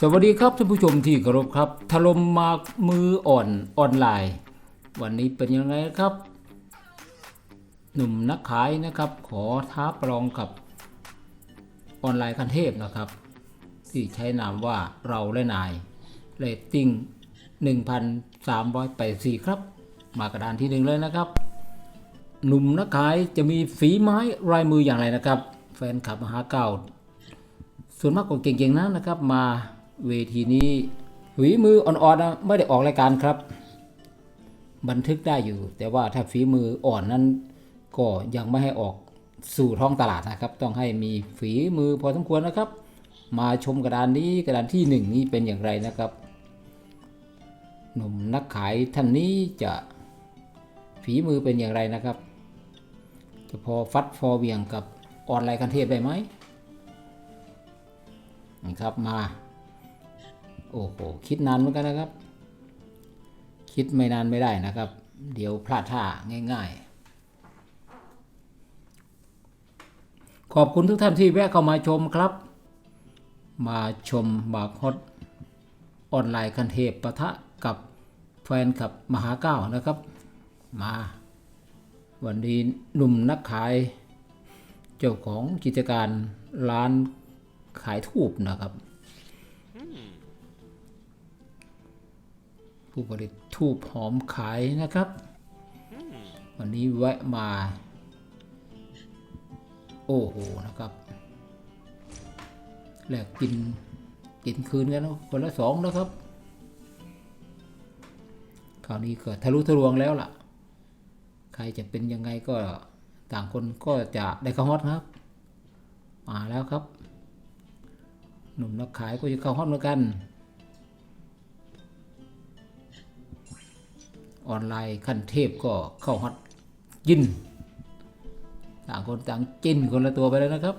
สวัสดีครับท่านผู้ชมที่เคารพครับถล่มมามืออ่อนออนไลน์ วันนี้เป็นยังไงครับ หนุ่มนักขายนะครับ ขอท้าประลองกับออนไลน์คันเทพนะครับ ที่ใช้นามว่าเราและนายเรตติ้ง1,384 ครับ มากระดานที่หนึ่งเลยนะครับ หนุ่มนักขายจะมีฝีไม้ลายมืออย่างไรนะครับ แฟนขับมหาเก่าส่วนมากก็เก่งๆนะนะครับมา เวทีนี้ฝีมืออ่อนๆนะไม่ได้ออกรายการครับ บันทึกได้อยู่ แต่ว่าถ้าฝีมืออ่อนนั้น ก็ยังไม่ให้ออกสู่ท้องตลาดนะครับ ต้องให้มีฝีมือพอสมควรนะครับ มาชมกระดานนี้กระดานที่หนึ่งนี้เป็นอย่างไรนะครับหนุ่มนักขายท่านนี้จะฝีมือเป็นอย่างไรนะครับ จะพอฟัดฟอเวียงกับออนไลน์คันเทพได้ไหมนี่ครับมา โอ้โห คิดนานเหมือนกันนะครับ คิดไม่นานไม่ได้นะครับ เดี๋ยวพลาดท่าง่าย ๆ ขอบคุณทุกท่านที่แวะเข้ามาชมครับ มาชมบาร์คอดออนไลน์คันเทพปะทะกับแฟนกับมหาเก้านะครับ มา วันนี้หนุ่มนักขาย เจ้าของกิจการร้านขายทูบนะครับ ผู้ผลิตทูบหอมขายนะครับ วันนี้แวะมา โอ้โหนะครับแลกกินกินคืนกันนะคนละสองนะครับคราวนี้ก็ทะลุทะลวงแล้วล่ะ ใครจะเป็นยังไงก็ต่างคนก็จะได้เข้าฮอตครับ มาแล้วครับ หนุ่มนักขายก็จะเข้าฮอตเหมือนกัน ออนไลน์ขั้นเทพก็เข้าฮอตยิน ต่างคนต่างจินคนละตัวไปแล้วนะครับ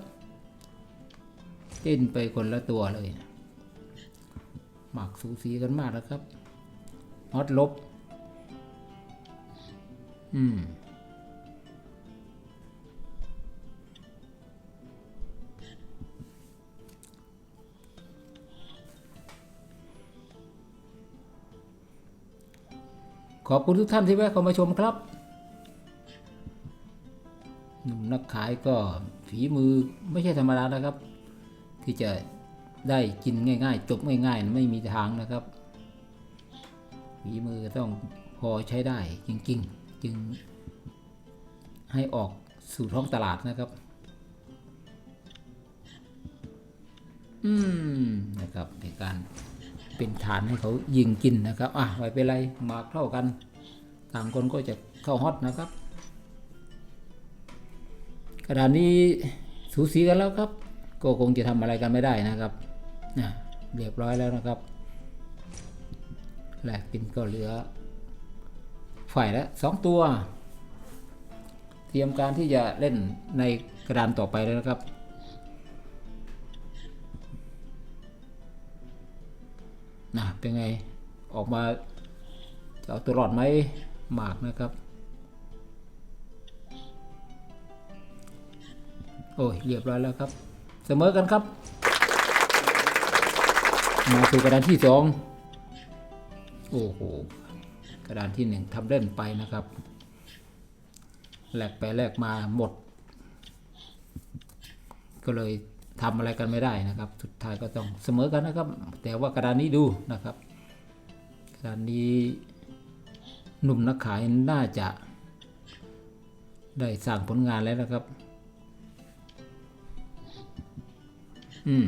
จินไปคนละตัวเลยหมักสูสีกันมากแล้วครับฮอตลบ อืม ขอบคุณทุกท่านที่แวะเข้ามาชมครับหนุ่มนักขายก็ฝีมือไม่ใช่ธรรมดานะครับ ที่จะได้กินง่าย ๆ จบง่ายๆ ไม่มีทางนะครับ ฝีมือต้องพอใช้ได้จริงๆ จึงให้ออกสู่ท้องตลาดนะครับ อืม นะครับในการ เป็นฐานให้เขายิงกินนะครับ อะไม่เป็นไรหมากเท่ากัน ต่างคนก็จะเข้าฮอตนะครับ กระดานนี้สูสีกันแล้วครับ ก็คงจะทำอะไรกันไม่ได้นะครับนะเรียบร้อยแล้วนะครับแหลกกินก็เหลือ ฝ่ายละสองตัว เตรียมการที่จะเล่นในกระดานต่อไปแล้วนะครับ นะเป็นไงออกมาจะเอาตัวรอดไหมหมากนะครับ โอ้ยเรียบร้อยแล้วครับ เสมอกันครับ มาสู่กระดานที่สองโอ้โหกระดานที่หนึ่งทำเล่นไปนะครับแลกไปแลกมาหมด ก็เลย ทำอะไรกันไม่ได้นะครับ สุดท้ายก็ต้องเสมอกันนะครับ แต่ว่ากระดานนี้ดูนะครับ กระดานนี้หนุ่มนักขายน่าจะได้สร้างผลงานแล้วนะครับ อืม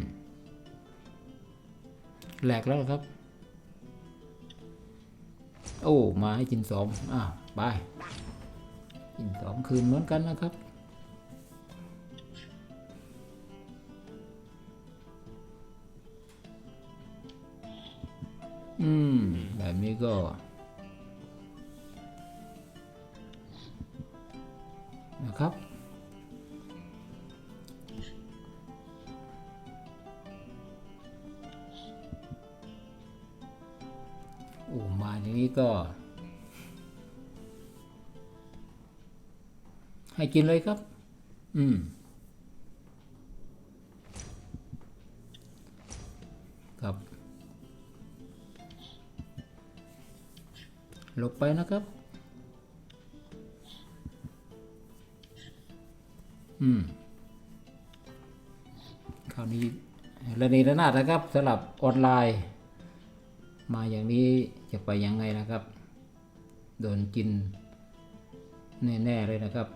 แหลกแล้วครับ โอ้ มาให้จินสองอ้าวไปจินสองคืนเหมือนกันนะครับ อืม แบบนี้ก็ นะครับ โอ้มาอย่างนี้ก็ ให้กินเลยครับ อืม ลบไปนะครับ อืม คราวนี้ระเนระนาดนะครับสำหรับออนไลน์ มาอย่างนี้จะไปยังไงนะครับ โดนกิน แน่ ๆ เลยนะครับ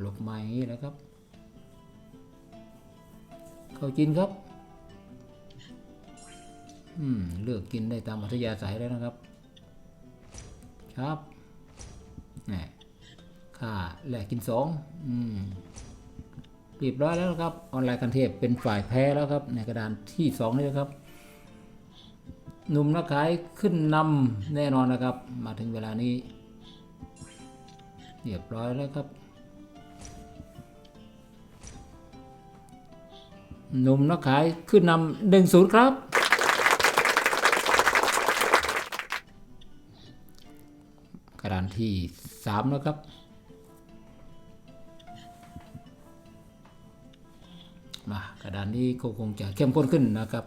หลบมาอย่างนี้นะครับ เข้าจินครับ อืมเลือกกินได้ตามอัธยาศัยแล้วนะครับ ครับแหมค่าแหลกกินสองอืมเรียบร้อยแล้วครับออนไลน์กันเทพเป็นฝ่ายแพ้แล้วครับ ในกระดานที่สองนี่นะครับหนุ่มนักขายขึ้นนำแน่นอนนะครับ มาถึงเวลานี้ เรียบร้อยแล้วครับหนุ่มนักขายขึ้นนำหนึ่งศูนย์ครับ ที่สามนะครับ มากระดานนี้ก็คงจะเข้มข้นขึ้นนะครับ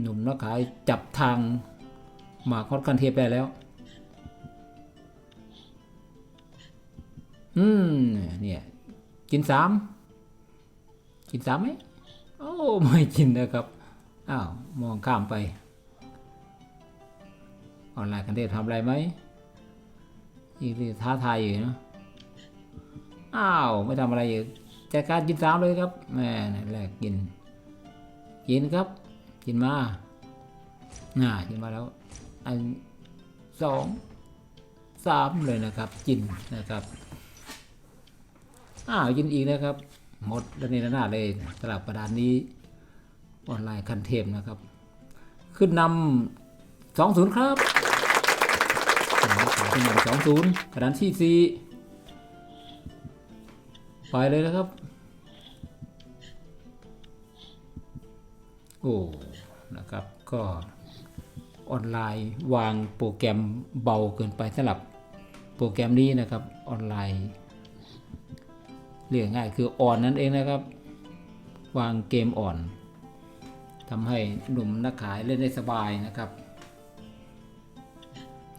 หนุ่มนักขายจับทางมากฮอตกันเทปได้แล้ว อืม เนี่ย กินสาม กินสามไหม โอ้ ไม่กินนะครับ อ้าว มองข้ามไป ออนไลน์กันเทพทำอะไรไหมอีกท้าทายอยู่เนะอ้าวไม่ทำอะไรอยู่จัดการกินสามเลยครับแม่แรกกินกินครับ กินมาน่ากินมาแล้ว อันสองสามเลยนะครับกินนะครับอ้าวกินอีกนะครับ หมดแล้วนี่นาเลยสลับประดานนี้ออนไลน์คันเทมนะครับ ขึ้นนำสองศูนย์ครับ ขึ้นนำสองศูนย์กระดานที่สี่ไปเลยนะครับ โอ้นะครับก็ออนไลน์วางโปรแกรมเบาเกินไปสำหรับโปรแกรมนี้นะครับออนไลน์เรียกง่ายคืออ่อนนั่นเองนะครับ วางเกมอ่อนทำให้หนุ่มนักขายเล่นได้สบายนะครับ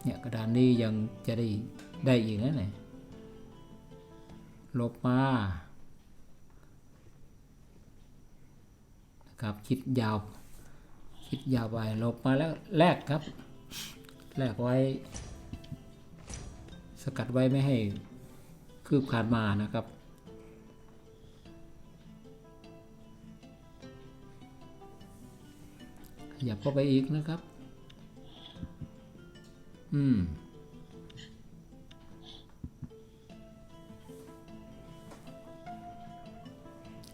เนี่ยกระดานนี้ยังจะได้ได้อีกนะเนี่ยลบมานะครับคิดยาว คิดยาวไปลบมาแล้วแลกครับแลกไว้ สกัดไว้ไม่ให้คืบคานมานะครับขยับเข้าไปอีกนะครับ อืม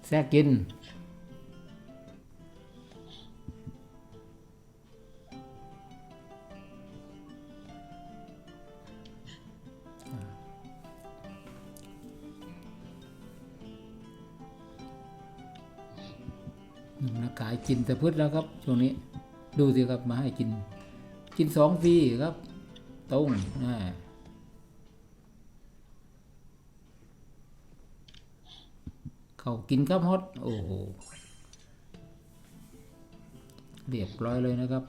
แทรกกินนักขายกินแต่พืชแล้วครับ ช่วงนี้ ดูสิครับมาให้กิน กินสองฟรีครับ ตรงนะเขากินครับฮอตโอ้โหเรียบร้อยเลยนะครับ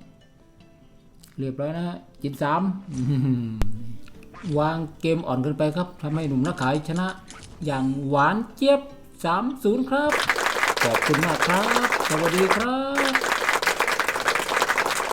เรียบร้อยนะฮะกินสามวางเกมอ่อนเกินไปครับทำให้หนุ่มนักขายชนะ อย่างหวานเจี๊ยบ 3-0 ครับ ขอบคุณมากครับ สวัสดีครับ